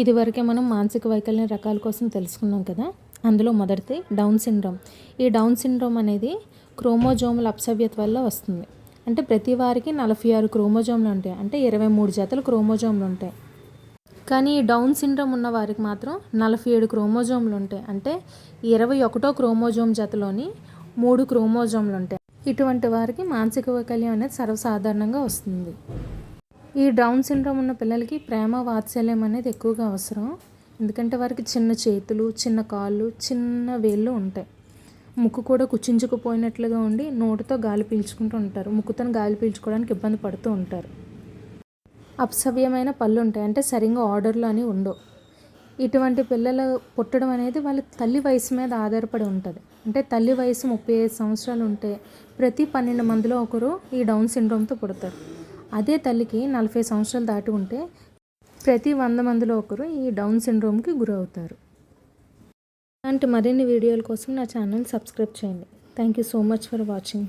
ఇదివరకే మనం మానసిక వైకల్యం రకాల కోసం తెలుసుకున్నాం కదా అందులో మొదటిది డౌన్ సిండ్రోమ్. ఈ డౌన్ సిండ్రోమ్ అనేది క్రోమోజోముల అప్సవ్యత వల్ల వస్తుంది. అంటే ప్రతి వారికి నలభై ఆరు క్రోమోజోమ్లు ఉంటాయి. అంటే ఇరవై మూడు జతలు క్రోమోజోమ్లు ఉంటాయి. కానీ ఈ డౌన్ సిండ్రోమ్ ఉన్న వారికి మాత్రం నలభై ఏడు క్రోమోజోమ్లు ఉంటాయి. అంటే ఇరవై ఒకటో క్రోమోజోమ్ జతలోని మూడు క్రోమోజోమ్లు ఉంటాయి. ఇటువంటి వారికి మానసిక వైకల్యం అనేది సర్వసాధారణంగా వస్తుంది. ఈ డౌన్ సిండ్రోమ్ ఉన్న పిల్లలకి ప్రేమ వాత్సల్యం అనేది ఎక్కువగా అవసరం. ఎందుకంటే వారికి చిన్న చేతులు చిన్న కాళ్ళు చిన్న వేళ్ళు ఉంటాయి. ముక్కు కూడా కుచించుకుపోయినట్లుగా ఉండి నోటితో గాలి పీల్చుకుంటూ ఉంటారు. ముక్కుతో గాలి పీల్చుకోవడానికి ఇబ్బంది పడుతూ ఉంటారు. అప్సవ్యమైన పళ్ళు ఉంటాయి. అంటే సరిగ్గా ఆర్డర్లో అని ఉండవు. ఇటువంటి పిల్లలు పుట్టడం అనేది వాళ్ళ తల్లి వయసు మీద ఆధారపడి ఉంటుంది. అంటే తల్లి వయసు ముప్పై ఐదు సంవత్సరాలు ఉంటే ప్రతి పన్నెండు మందిలో ఒకరు ఈ డౌన్ సిండ్రోమ్తో పుడతారు. అదే తల్లికి నలభై సంవత్సరాలు దాటి ఉంటే ప్రతి వంద మందిలో ఒకరు ఈ డౌన్ సిండ్రోమ్కి గురవుతారు. ఇలాంటి మరిన్ని వీడియోల కోసం నా ఛానల్ సబ్స్క్రైబ్ చేయండి. Thank you so much for watching.